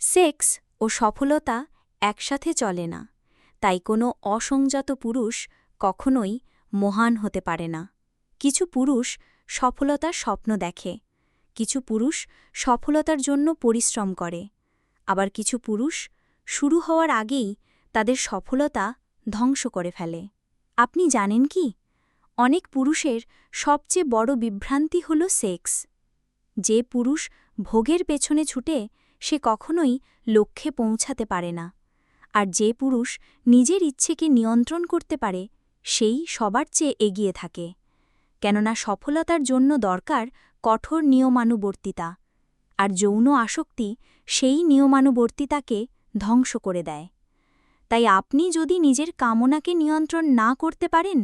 Sex ও সফলতা একসাথে চলে না, তাই কোনো অসংজাত পুরুষ কখনোই মহান হতে পারে না। কিছু পুরুষ সফলতার স্বপ্ন দেখে, কিছু পুরুষ সফলতার জন্য পরিশ্রম করে, আবার কিছু পুরুষ শুরু হওয়ার আগেই তাদের সফলতা ধ্বংস করে ফেলে। আপনি জানেন কি? অনেক পুরুষের সবচেয়ে বড় বিভ্রান্তি হল সেক্স। যে পুরুষ ভোগের পেছনে ছুটে সে কখনোই লক্ষ্যে পৌঁছাতে পারে না। আর যে পুরুষ নিজের ইচ্ছেকে নিয়ন্ত্রণ করতে পারে, সেই সবার চেয়ে এগিয়ে থাকে। কেননা সফলতার জন্য দরকার কঠোর নিয়মানুবর্তিতা, আর যৌন আসক্তি সেই নিয়মানুবর্তিতাকে ধ্বংস করে দেয়। তাই আপনি যদি নিজের কামনাকে নিয়ন্ত্রণ না করতে পারেন,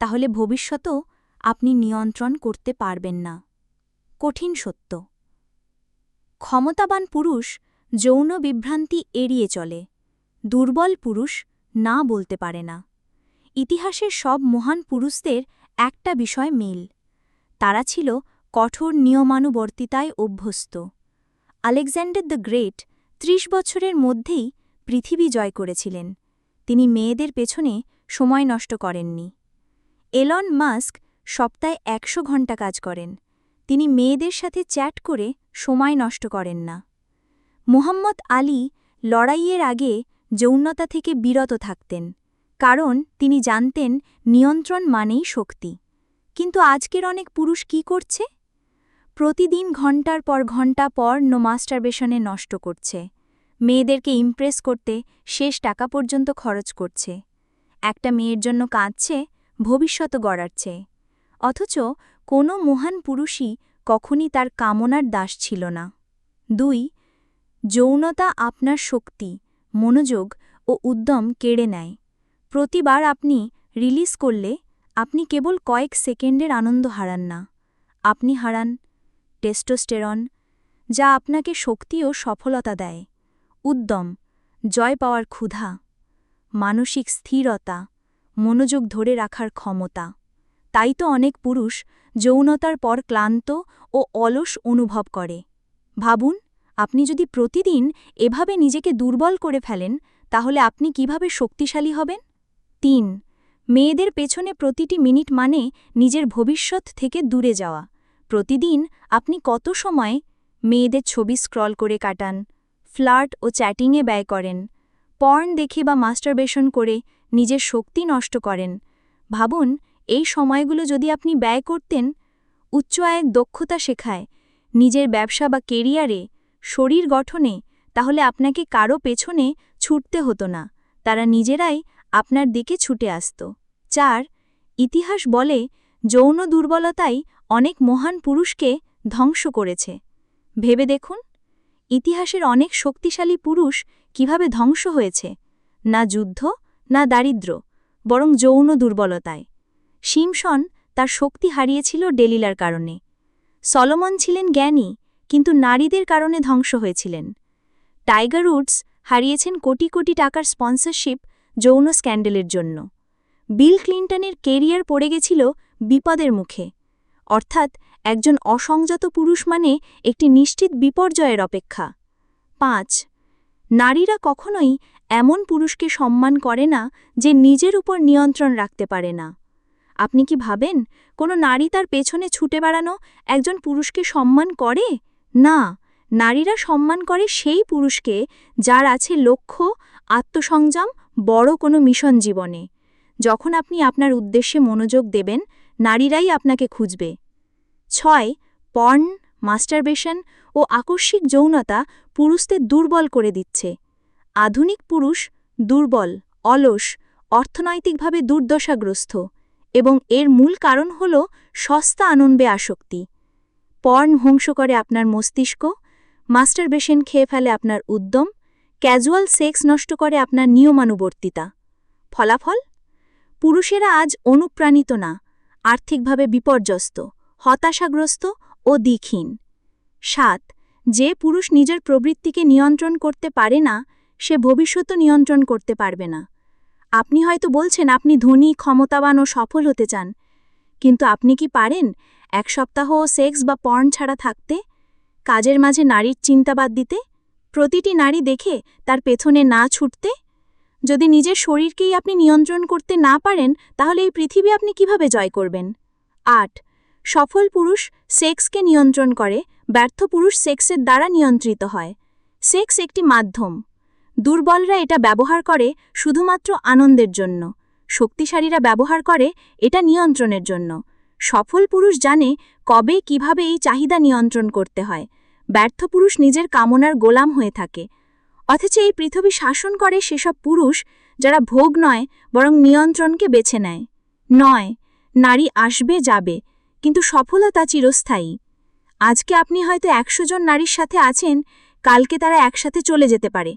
তাহলে ভবিষ্যতেও আপনি নিয়ন্ত্রণ করতে পারবেন না। কঠিন সত্য। ক্ষমতাবান পুরুষ যৌন বিভ্রান্তি এড়িয়ে চলে, দুর্বল পুরুষ না বলতে পারে না। ইতিহাসের সব মহান পুরুষদের একটা বিষয় মিল, তারা ছিল কঠোর নিয়মানুবর্তিতায় অভ্যস্ত। আলেকজান্ডার দ্য গ্রেট ত্রিশ বছরের মধ্যেই পৃথিবী জয় করেছিলেন, তিনি মেয়েদের পেছনে সময় নষ্ট করেননি। এলন মাস্ক সপ্তাহে একশো ঘণ্টা কাজ করেন, তিনি মেয়েদের সাথে চ্যাট করে সময় নষ্ট করেন না। মুহাম্মদ আলী লড়াইয়ের আগে যৌনতা থেকে বিরত থাকতেন, কারণ তিনি জানতেন নিয়ন্ত্রণ মানেই শক্তি। কিন্তু আজকের অনেক পুরুষ কি করছে? প্রতিদিন ঘণ্টার পর ঘণ্টা পর নো মাস্টারবেশনে নষ্ট করছে। মেয়েদেরকে ইমপ্রেস করতে শেষ টাকা পর্যন্ত খরচ করছে। একটা মেয়ের জন্য কাঁদছে, ভবিষ্যৎ গড়াচ্ছে। অথচ কোনো মহান পুরুষই কখনই তার কামনার দাস ছিল না। দুই, যৌনতা আপনার শক্তি, মনোযোগ ও উদ্যম কেড়ে নেয়। প্রতিবার আপনি রিলিজ করলে আপনি কেবল কয়েক সেকেন্ডের আনন্দ হারান না। আপনি হারান টেস্টোস্টেরন, যা আপনাকে শক্তি ও সফলতা দেয়। উদ্যম, জয় পাওয়ার ক্ষুধা, মানসিক স্থিরতা, মনোযোগ ধরে রাখার ক্ষমতা। তাই তো অনেক পুরুষ যৌনতার পর ক্লান্ত ও অলস অনুভব করে। ভাবুন, আপনি যদি প্রতিদিন এভাবে নিজেকে দুর্বল করে ফেলেন, তাহলে আপনি কীভাবে শক্তিশালী হবেন? তিন, মেয়েদের পেছনে প্রতিটি মিনিট মানে নিজের ভবিষ্যৎ থেকে দূরে যাওয়া। প্রতিদিন আপনি কত সময় মেয়েদের ছবি স্ক্রল করে কাটান, ফ্লার্ট ও চ্যাটিংয়ে ব্যয় করেন, পর্ন দেখে বা মাস্টারবেশন করে নিজের শক্তি নষ্ট করেন? ভাবুন এই সময়গুলো যদি আপনি ব্যয় করতেন, উচ্চ আয়ের দক্ষতা শেখায়, নিজের ব্যবসা বা কেরিয়ারে, শরীর গঠনে, তাহলে আপনাকে কারও পেছনে ছুটতে হতো না। তারা নিজেরাই আপনার দিকে ছুটে আসত। চার, ইতিহাস বলে যৌন দুর্বলতাই অনেক মহান পুরুষকে ধ্বংস করেছে। ভেবে দেখুন, ইতিহাসের অনেক শক্তিশালী পুরুষ কীভাবে ধ্বংস হয়েছে, না যুদ্ধ, না দারিদ্র বরং যৌন দুর্বলতায়। শিমশন তার শক্তি হারিয়েছিল ডেলিলার কারণে। সলোমন ছিলেন জ্ঞানী, কিন্তু নারীদের কারণে ধ্বংস হয়েছিলেন। টাইগার উডস হারিয়েছেন কোটি কোটি টাকার স্পন্সরশিপ যৌন স্ক্যান্ডেলের জন্য। বিল ক্লিন্টনের কেরিয়ার পড়ে গেছিল বিপদের মুখে। অর্থাৎ একজন অসংযত পুরুষ মানে একটি নিশ্চিত বিপর্যয়ের অপেক্ষা। পাঁচ, নারীরা কখনোই এমন পুরুষকে সম্মান করে না যে নিজের উপর নিয়ন্ত্রণ রাখতে পারে না। আপনি কি ভাবেন? কোনো নারী তার পেছনে ছুটে বেড়ানো একজন পুরুষকে সম্মান করে? না, নারীরা সম্মান করে সেই পুরুষকে যার আছে লক্ষ্য, আত্মসংযম, বড় কোনো মিশন জীবনে। যখন আপনি আপনার উদ্দেশ্যে মনোযোগ দেবেন, নারীরাই আপনাকে খুঁজবে। ছয়, পর্ন, মাস্টারবেশন ও আকস্মিক যৌনতা পুরুষদের দুর্বল করে দিচ্ছে। আধুনিক পুরুষ দুর্বল, অলস, অর্থনৈতিকভাবে দুর্দশাগ্রস্ত। এবং এর মূল কারণ হল সস্তা আনন্দে আসক্তি। পর্ন ধ্বংস করে আপনার মস্তিষ্ক, মাস্টারবেশন খেয়ে ফেলে আপনার উদ্যম, ক্যাজুয়াল সেক্স নষ্ট করে আপনার নিয়মানুবর্তিতা। ফলাফল? পুরুষেরা আজ অনুপ্রাণিত না, আর্থিকভাবে বিপর্যস্ত, হতাশাগ্রস্ত ও দিকহীন সাত, যে পুরুষ নিজের প্রবৃত্তিকে নিয়ন্ত্রণ করতে পারে না, সে ভবিষ্যতও নিয়ন্ত্রণ করতে পারবে না। আপনি হয়তো বলছেন আপনি ধনী, ক্ষমতাবান ও সফল হতে চান। কিন্তু আপনি কি পারেন এক সপ্তাহ সেক্স বা পর্ন ছাড়া থাকতে? কাজের মাঝে নারীর চিন্তাবাদ দিতে? প্রতিটি নারী দেখে তার পেছনে না ছুটতে? যদি নিজের শরীরকেই আপনি নিয়ন্ত্রণ করতে না পারেন, তাহলে এই পৃথিবী আপনি কীভাবে জয় করবেন? আট, সফল পুরুষ সেক্সকে নিয়ন্ত্রণ করে, ব্যর্থ পুরুষ সেক্সের দ্বারা নিয়ন্ত্রিত হয়। সেক্স একটি মাধ্যম। দুর্বলরা এটা ব্যবহার করে শুধুমাত্র আনন্দের জন্য। শক্তিশালীরা ব্যবহার করে এটা নিয়ন্ত্রণের জন্য। সফল পুরুষ জানে কবে কীভাবে এই চাহিদা নিয়ন্ত্রণ করতে হয়। ব্যর্থ পুরুষ নিজের কামনার গোলাম হয়ে থাকে। অথচ এই পৃথিবী শাসন করে সেসব পুরুষ যারা ভোগ নয়, বরং নিয়ন্ত্রণকে বেছে নেয়। নয়, নারী আসবে, যাবে, কিন্তু সফলতা চিরস্থায়ী। আজকে আপনি হয়তো একশো জন নারীর সাথে আছেন, কালকে তারা একসাথে চলে যেতে পারে।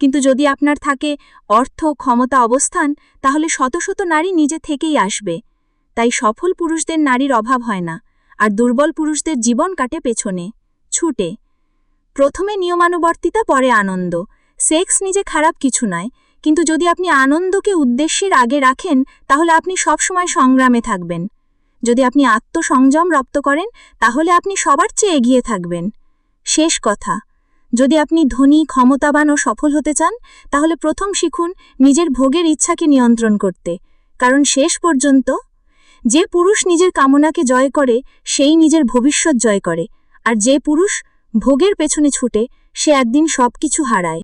কিন্তু যদি আপনার থাকে অর্থ ক্ষমতা অবস্থান, তাহলে শত শত নারী নিজে থেকেই আসবে। তাই সফল পুরুষদের নারীর অভাব হয় না, আর দুর্বল পুরুষদের জীবন কাটে পেছনে, ছুটে। প্রথমে নিয়মানুবর্তিতা, পরে আনন্দ। সেক্স নিজে খারাপ কিছু নয়, কিন্তু যদি আপনি আনন্দকে উদ্দেশ্যের আগে রাখেন, তাহলে আপনি সবসময় সংগ্রামে থাকবেন। যদি আপনি আত্মসংযম রপ্ত করেন, তাহলে আপনি সবার চেয়ে এগিয়ে থাকবেন। শেষ কথা। যদি আপনি ধনী, ক্ষমতাবান ও সফল হতে চান, তাহলে প্রথম শিখুন নিজের ভোগের ইচ্ছাকে নিয়ন্ত্রণ করতে। কারণ শেষ পর্যন্ত যে পুরুষ নিজের কামনাকে জয় করে, সেই নিজের ভবিষ্যৎ জয় করে। আর যে পুরুষ ভোগের পেছনে ছুটে, সে একদিন সব কিছু হারায়।